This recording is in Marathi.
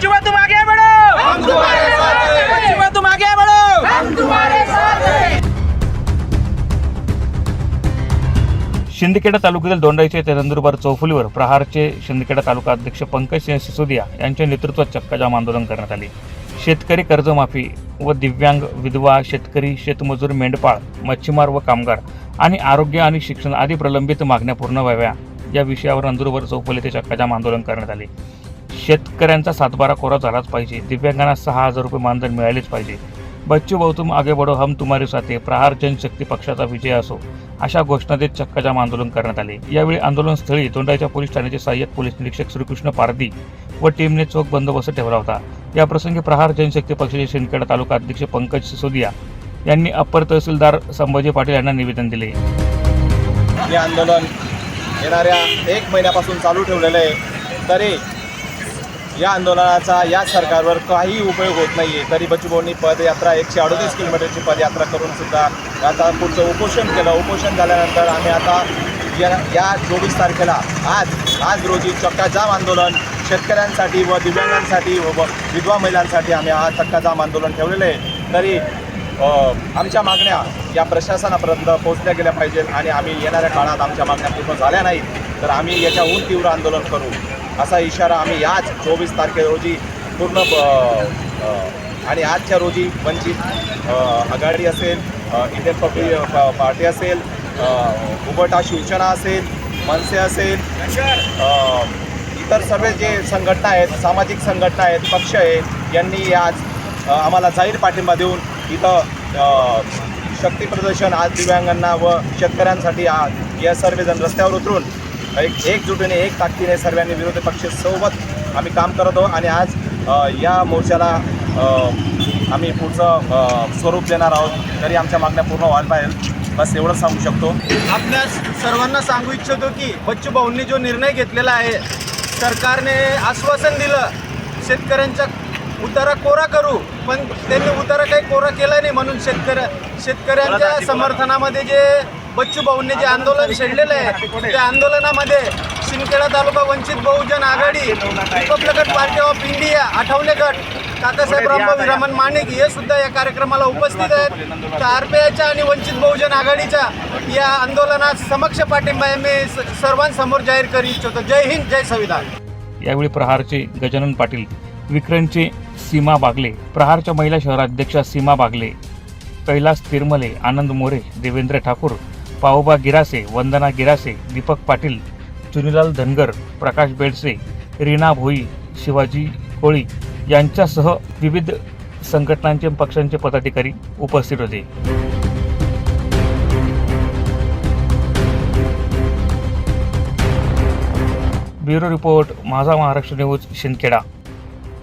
बच्चू तुम आगे बढ़ो हम तुम्हारे साथ हैं. तुम आगे बढ़ो हम तुम्हारे साथ हैं. शिंदखेडा तालुक्यातील दोंडाईचे ते नंदुरबार चौफुलीवर प्रहारचे शिंदखेडा तालुका अध्यक्ष पंकज सिसोदिया यांच्या नेतृत्वात चक्काजाम आंदोलन करण्यात आले. शेतकरी कर्जमाफी व दिव्यांग विधवा शेतकरी शेतमजूर मेंढपाळ मच्छीमार व कामगार आणि आरोग्य आणि शिक्षण आदी प्रलंबित मागण्या पूर्ण व्हाव्या या विषयावर नंदुरबार चौफुली येथे चक्काजाम आंदोलन करण्यात आले. शेतकऱ्यांचा सातबारा कोरा झालाच पाहिजे. दिव्यांगांना सहा हजार रुपये मानधन मिळालेच पाहिजे. बच्चू भाऊ तुम आगे बढो हम तुम्हारे साथे. प्रहार जनशक्ती पक्षाचा विजय असो. अशा घोषणा देत चक्काजाम आंदोलन करण्यात आले. यावेळी आंदोलनस्थळी तोंडाच्या पोलीस ठाण्याचे सहाय्यक पोलीस निरीक्षक श्रीकृष्ण पारदी व टीमने चोख बंदोबस्त ठेवला होता. या प्रसंगी प्रहार जनशक्ती पक्षाचे शिंदखेडा तालुका अध्यक्ष पंकज सिसोदिया यांनी अप्पर तहसीलदार संभाजी पाटील यांना निवेदन दिले. हे आंदोलन येणाऱ्या एक महिन्यापासून चालू ठेवलेलं आहे. तरी या आंदोलनाचा या सरकारवर काही उपयोग होत नाही आहे तरी बच्चूभाऊंनी पदयात्रा एकशे अडोतीस किलोमीटरची पदयात्रा करून सुद्धा आता पुढचं उपोषण केलं. उपोषण झाल्यानंतर आम्ही आता या या चोवीस तारखेला आज आज रोजी चक्काजाम आंदोलन शेतकऱ्यांसाठी व दिव्यांगांसाठी व व विधवा महिलांसाठी आम्ही हा चक्काजाम आंदोलन ठेवलेलं आहे. तरी आमच्या मागण्या या प्रशासनापर्यंत पोहोचल्या गेल्या पाहिजेत आणि आम्ही येणाऱ्या काळात आमच्या मागण्या पूर्ण झाल्या नाहीत. तर आम्ही याच्याहून तीव्र आंदोलन करू. असा इशारा आम्ही याच चोवीस तारखे रोजी पूर्ण आणि आजच्या रोजी वंचित आघाडी असेल इंडियन पब्लिक प- पार्टी असेल उबटा शिवसेना असेल मनसे असेल इतर सर्व जे संघटना आहेत सामाजिक संघटना आहेत पक्ष आहेत यांनी आज आम्हाला जाहीर पाठिंबा देऊन इथं शक्ती प्रदर्शन आज दिव्यांगांना व शेतकऱ्यांसाठी आज या सर्वजण रस्त्यावर उतरून एक एकजुटीने एक ताकदीने सर्वांनी विरोधी पक्ष सोबत आम्ही काम करत आहोत आणि आज या मोर्चाला आम्ही पुढचं स्वरूप देणार आहोत. तरी आमच्या मागण्या पूर्ण व्हायला पाहिजे. बस एवढंच सांगू शकतो. आपल्या सर्वांना सांगू इच्छितो की बच्चू भाऊंनी जो निर्णय घेतलेला आहे सरकारने आश्वासन दिलं शेतकऱ्यांचा उतारा कोरा करू पण त्यांनी उतारा काही कोरा केला नाही म्हणून शेतकऱ्या शेतकऱ्यांच्या समर्थनामध्ये जे बच्चू भाऊंनी जे आंदोलन छेडलेलं आहे त्या आंदोलनामध्ये Shindkheda taluka Vanchit Bahujan Aghadi Republican party of India Athawale गट काकासाहेब रामभाऊ विरामन माणिक हे सुद्धा या कार्यक्रमाला उपस्थित आहेत. तर आर पी आयच्या आणि वंचित बहुजन आघाडीच्या या आंदोलनात समक्ष पाठिंबा मी सर्वांसमोर जाहीर करू इच्छितो. जय हिंद जय संविधान. यावेळी प्रहारचे गजानन पाटील विक्रमचे सीमा बागले प्रहारच्या महिला शहराध्यक्षा सीमा बागले कैलास तिरमले आनंद मोरे देवेंद्र ठाकूर पाओबा गिरासे वंदना गिरासे दीपक पाटील चुनीलाल धनगर प्रकाश बेडसे रीना भोई शिवाजी कोळी यांच्यासह विविध संघटनांचे पक्षांचे पदाधिकारी उपस्थित होते. ब्युरो रिपोर्ट माझा महाराष्ट्र न्यूज शिंदखेडा.